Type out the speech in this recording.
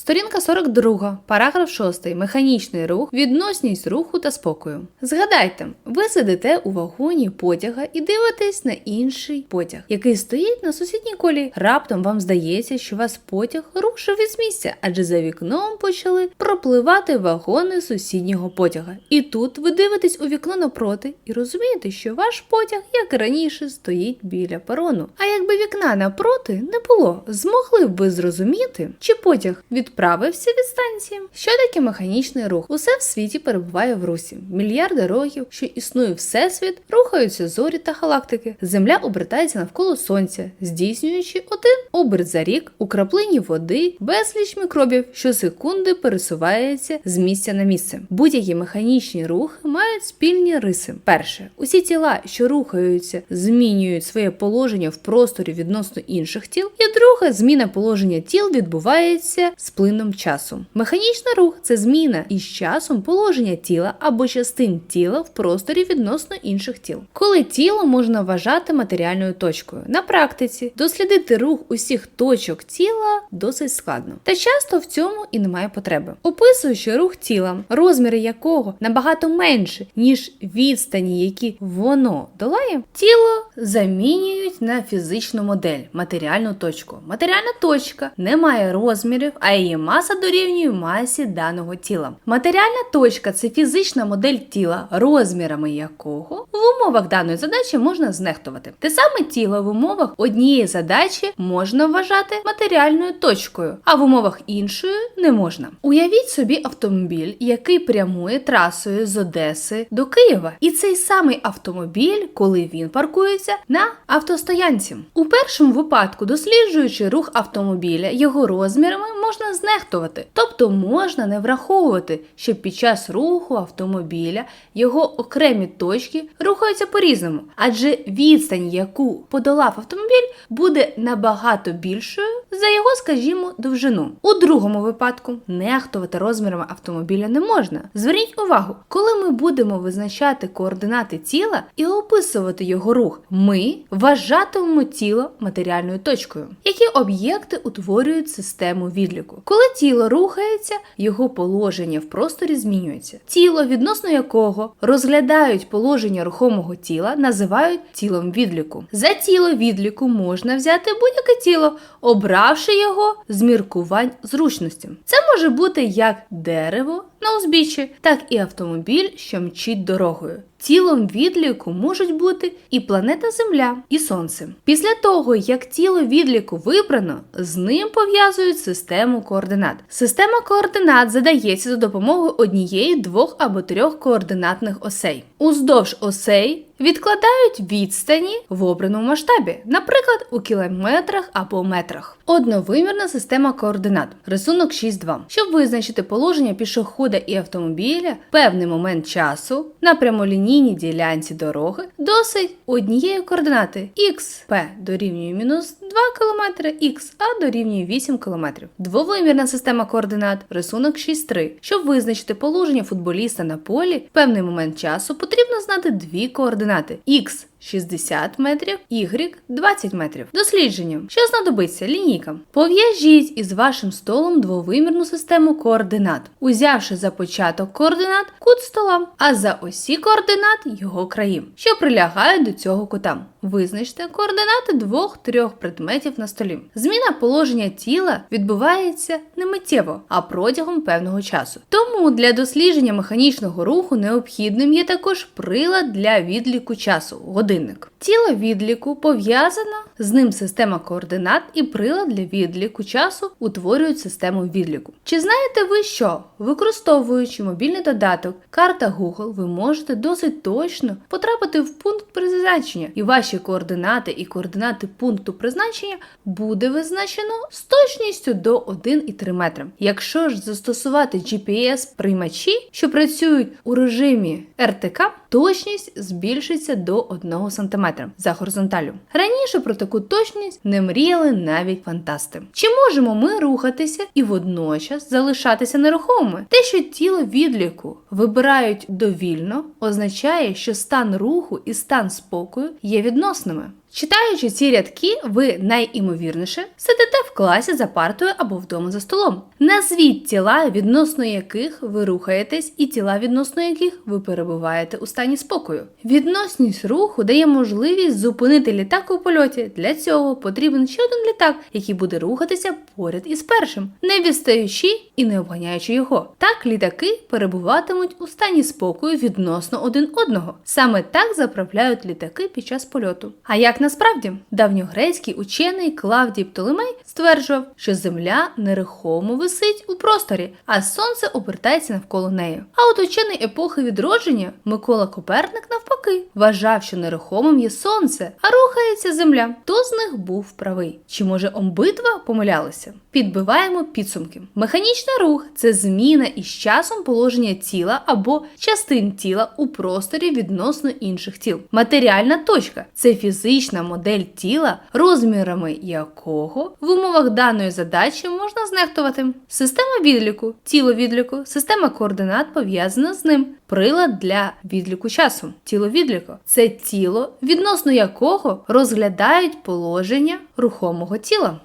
Сторінка 42, параграф 6. Механічний рух, відносність руху та спокою. Згадайте, ви сидите у вагоні потяга і дивитесь на інший потяг, який стоїть на сусідній колії. Раптом вам здається, що вас потяг рушив із місця, адже за вікном почали пропливати вагони сусіднього потяга. І тут ви дивитесь у вікно напроти і розумієте, що ваш потяг, як раніше, стоїть біля перону. А якби вікна напроти не було, змогли б ви зрозуміти, чи потяг відправився від станції? Що таке механічний рух? Усе в світі перебуває в русі. Мільярди років, що існує всесвіт, рухаються зорі та галактики. Земля обертається навколо сонця, здійснюючи один оберт за рік у краплині води, безліч мікробів, що секунди пересуваються з місця на місце. Будь-які механічні рухи мають спільні риси. Перше, усі тіла, що рухаються, змінюють своє положення в просторі відносно інших тіл. І друге, зміна положення тіл відбувається з плином часу. Механічний рух це зміна із часом положення тіла або частин тіла в просторі відносно інших тіл. Коли тіло можна вважати матеріальною точкою. На практиці дослідити рух усіх точок тіла досить складно. Та часто в цьому і немає потреби. Описуючи рух тіла, розміри якого набагато менше, ніж відстані, які воно долає, тіло замінюють на фізичну модель, матеріальну точку. Матеріальна точка не має розмірів, а її маса дорівнює масі даного тіла. Матеріальна точка це фізична модель тіла, розмірами якого в умовах даної задачі можна знехтувати. Те саме тіло в умовах однієї задачі можна вважати матеріальною точкою, а в умовах іншої не можна. Уявіть собі автомобіль, який прямує трасою з Одеси до Києва. І цей самий автомобіль, коли він паркується на автостоянці. У першому випадку, досліджуючи рух автомобіля, його розмірами можна знехтувати, тобто можна не враховувати, що під час руху автомобіля його окремі точки рухаються по-різному, адже відстань, яку подолав автомобіль, буде набагато більшою за його, скажімо, довжину. У другому випадку нехтувати розмірами автомобіля не можна. Зверніть увагу, коли ми будемо визначати координати тіла і описувати його рух, ми вважатимемо тіло матеріальною точкою. Які об'єкти утворюють систему відліку? Коли тіло рухається, його положення в просторі змінюється. Тіло, відносно якого розглядають положення рухомого тіла, називають тілом відліку. За тіло відліку можна взяти будь-яке тіло, обравши його з міркувань зручності. Це може бути як дерево на узбіччі, так і автомобіль, що мчить дорогою. Тілом відліку можуть бути і планета Земля, і Сонце. Після того, як тіло відліку вибрано, з ним пов'язують систему координат. Система координат задається за допомогою однієї, двох або трьох координатних осей. Уздовж осей відкладають відстані в обраному масштабі, наприклад, у кілометрах або метрах. Одновимірна система координат. Рисунок 6.2. Щоб визначити положення пішохода і автомобіля певний момент часу на прямолінійній ділянці дороги досить однієї координати x p дорівнює мінус 2 км, x a дорівнює 8 км. Двовимірна система координат. Рисунок 6.3. Щоб визначити положення футболіста на полі в певний момент часу, потрібно знати дві координати x 60 метрів, Y 20 метрів. Дослідження. Що знадобиться лінійкам? Пов'яжіть із вашим столом двовимірну систему координат, узявши за початок координат кут стола, а за осі координат його краї, що прилягають до цього кута. Визначте координати двох-трьох предметів на столі. Зміна положення тіла відбувається не миттєво, а протягом певного часу. Тому для дослідження механічного руху необхідним є також прилад для відліку часу годинник. Тіло відліку пов'язано з ним система координат і прилад для відліку часу утворюють систему відліку. Чи знаєте ви що? Використовуючи мобільний додаток карта Google, ви можете досить точно потрапити в пункт призначення, і ваші координати і координати пункту призначення буде визначено з точністю до 1,3 метра. Якщо ж застосувати GPS-приймачі, що працюють у режимі РТК, точність збільшиться до 1 см за горизонталю. Раніше про таку точність не мріяли навіть фантасти. Чи можемо ми рухатися і водночас залишатися нерухомими? Те, що тіло відліку вибирають довільно, означає, що стан руху і стан спокою є відносними. Читаючи ці рядки, ви найімовірніше сидите в класі за партою або вдома за столом. Назвіть тіла, відносно яких ви рухаєтесь, і тіла, відносно яких ви перебуваєте у стані спокою. Відносність руху дає можливість зупинити літак у польоті. Для цього потрібен ще один літак, який буде рухатися поряд із першим, не відстаючи і не обганяючи його. Так літаки перебуватимуть у стані спокою відносно один одного. Саме так заправляють літаки під час польоту. А як насправді давньогрецький учений Клавдій Птолемей стверджував, що Земля нерухомо висить у просторі, а сонце обертається навколо неї. А от учений епохи відродження Микола Коперник навпаки вважав, що нерухомим є сонце, а рухається земля. Хто з них був правий? Чи може обидва помилялися? Підбиваємо підсумки. Механічний рух це зміна із часом положення тіла або частин тіла у просторі відносно інших тіл. Матеріальна точка це фізична модель тіла, розмірами якого в умовах даної задачі можна знехтувати. Система відліку, тіло відліку, система координат пов'язана з ним. Прилад для відліку часу. Тіло відліку це тіло, відносно якого розглядають положення рухомого тіла.